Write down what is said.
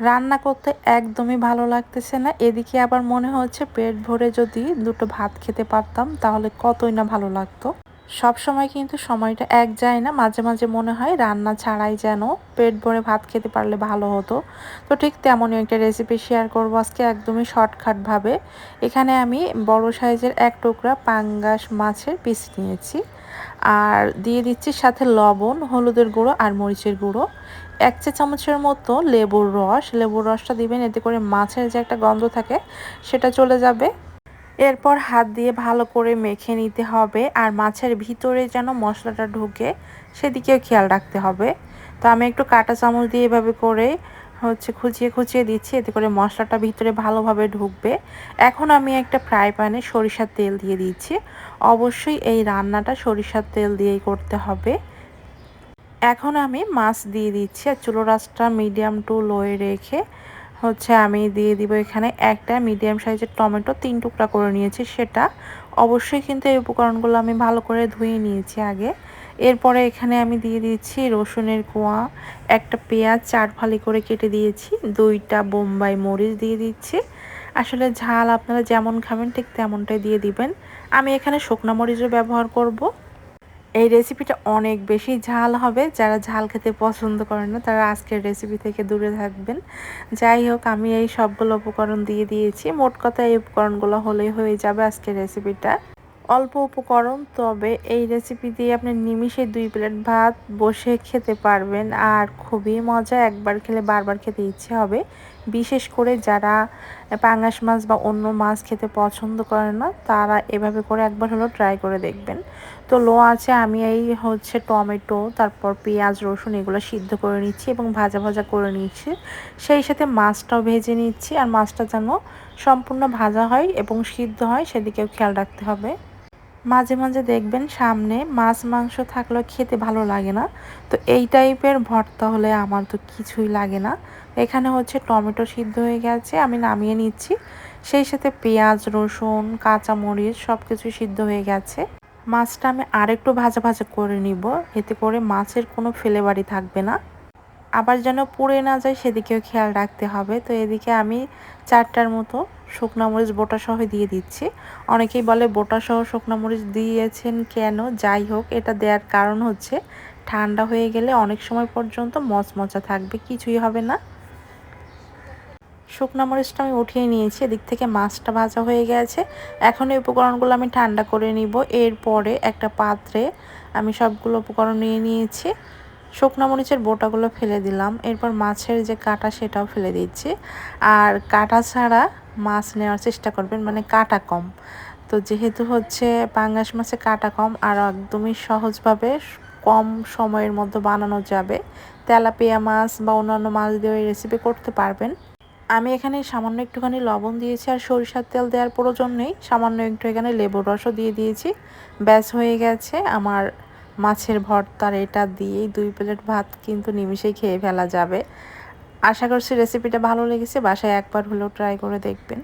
রান্না করতে একদমই ভালো লাগতেছে না। এদিকে আবার মনে হচ্ছে পেট ভরে যদি দুটো ভাত খেতে পারতাম, তাহলে কতই না ভালো লাগতো। সব সময় কিন্তু সময়টা এক যায় না, মাঝে মাঝে মনে হয় রান্না ছাড়াই যেন পেট ভরে ভাত খেতে পারলে ভালো হতো। তো ঠিক তেমনই একটা রেসিপি শেয়ার করব আজকে একদমই শর্টকাটভাবে এখানে আমি বড় সাইজের এক টুকরা পাঙ্গাস মাছের পিস নিয়েছি। আর দিয়ে দিচ্ছি সাথে লবণ, হলুদের গুঁড়ো আর মরিচের গুঁড়ো। এক চা চামচের মতো লেবুর রস। লেবুর রসটা দিবেন, এতে করে মাছের যে একটা গন্ধ থাকে সেটা চলে যাবে। এরপর হাত দিয়ে ভালো করে মেখে নিতে হবে আর মাছের ভিতরে যেন মশলাটা ঢুকে সেদিকেও খেয়াল রাখতে হবে। তো আমি একটু কাটা চামচ দিয়ে এভাবে করে হচ্ছে খুঁচিয়ে খুঁচিয়ে দিচ্ছি, এতে করে মশলাটা ভিতরে ভালোভাবে ঢুকবে। এখন আমি একটা ফ্রাই প্যানে সরিষার তেল দিয়ে দিচ্ছি। অবশ্যই এই রান্নাটা সরিষার তেল দিয়েই করতে হবে। এখন আমি মাছ দিয়ে দিচ্ছি আর চুলো রাসটা মিডিয়াম টু লোয়ে রেখে হচ্ছে আমি দিয়ে দিব এখানে একটা মিডিয়াম সাইজের টমেটো, তিন টুকরা করে নিয়েছি সেটা। অবশ্যই কিন্তু এই উপকরণগুলো আমি ভালো করে ধুয়ে নিয়েছি আগে। এরপরে এখানে আমি দিয়ে দিচ্ছি রসুনের কোয়া, একটা পেঁয়াজ চার ফালি করে কেটে দিয়েছি, দুইটা বোম্বাই মরিচ দিয়ে দিচ্ছি। আসলে ঝাল আপনারা যেমন খাবেন, ঠিক তেমনটাই দিয়ে দিবেন। আমি এখানে শুকনো মরিচও ব্যবহার করব। এই রেসিপিটা অনেক বেশি ঝাল হবে। যারা ঝাল খেতে পছন্দ করেন না, তারা আজকের রেসিপি থেকে দূরে থাকবেন। যাই হোক, আমি এই সবগুলো উপকরণ দিয়ে দিয়েছি। মোট কথা এই উপকরণগুলো হলেই হয়ে যাবে আজকের রেসিপিটা অল্প উপকরণ, তবে এই রেসিপি দিয়ে আপনি নিমিশে দুই প্লেট ভাত বসে খেতে পারবেন। আর খুবই মজা, একবার খেলে বারবার খেতে ইচ্ছে হবে। বিশেষ করে যারা পাঙ্গাস মাছ বা অন্য মাছ খেতে পছন্দ করে না, তারা এভাবে করে একবার হলো ট্রাই করে দেখবেন। তো লো আছে, আমি এই হচ্ছে টমেটো, তারপর পেঁয়াজ, রসুন এগুলো সিদ্ধ করে নিচ্ছি এবং ভাজা ভাজা করে নিচ্ছি। সেই সাথে মাছটাও ভেজে নিচ্ছি, আর মাছটা যেন সম্পূর্ণ ভাজা হয় এবং সিদ্ধ হয়, সেদিকেও খেয়াল রাখতে হবে। মাঝে মাঝে দেখবেন সামনে মাছ, মাংস থাকলেও খেতে ভালো লাগে না। তো এই টাইপের ভর্তা হলে আমার তো কিছুই লাগে না। এখানে হচ্ছে টমেটো সিদ্ধ হয়ে গেছে, আমি নামিয়ে নিচ্ছি। সেই সাথে পেঁয়াজ, রসুন, কাঁচামরিচ সব কিছু সিদ্ধ হয়ে গেছে। মাছটা আমি আরেকটু ভাজা ভাজা করে নিব, এতে করে মাছের কোনো ফ্লেভারই থাকবে না। আবার যেন পুড়ে না যায় সেদিকেও খেয়াল রাখতে হবে। তো এদিকে আমি চারটার মতো শুকনা মরিচ বোটা সহ দিয়ে দিচ্ছি। অনেকেই বলে বোটা সহ শুকনা মরিচ দিয়েছেন কেন? যাই হোক, এটা দেওয়ার কারণ হচ্ছে ঠান্ডা হয়ে গেলে অনেক সময় পর্যন্ত মচমচা থাকবে, কিছুই হবে না। শুকনো মরিচটা আমি উঠিয়ে নিয়েছি, এদিক থেকে মাছটা ভাজা হয়ে গেছে। এখন এই উপকরণগুলো আমি ঠান্ডা করে নিব। এরপরে একটা পাত্রে আমি সবগুলো উপকরণ নিয়ে নিয়েছি। শুকনো মরিচের বোটাগুলো ফেলে দিলাম। এরপর মাছের যে কাটা, সেটাও ফেলে দিচ্ছি। আর কাটা ছাড়া মাছ নেওয়ার চেষ্টা করবেন মানে কাটা কম। তো যেহেতু হচ্ছে পাঙ্গাস মাছে কাটা কম, আর একদমই সহজভাবে কম সময়ের মধ্যে বানানো যাবে, তেলাপিয়া মাছ বা অন্যান্য মাছ দিয়ে রেসিপি করতে পারবেন। আমি এখানে সামান্য একটুখানি লবণ দিয়েছি, আর সরিষার তেল দেওয়ার প্রয়োজন নেই। সামান্য একটু এখানে লেবুর রসও দিয়ে দিয়েছি। ব্যাস হয়ে গেছে আমার মাছের ভর্তার এটা দিয়েই দুই প্লেট ভাত কিন্তু নিমিশেই খেয়ে ফেলা যাবে। আশা করছি রেসিপিটা ভালো লেগেছে, বাসায় একবার হলেও ট্রাই করে দেখবেন।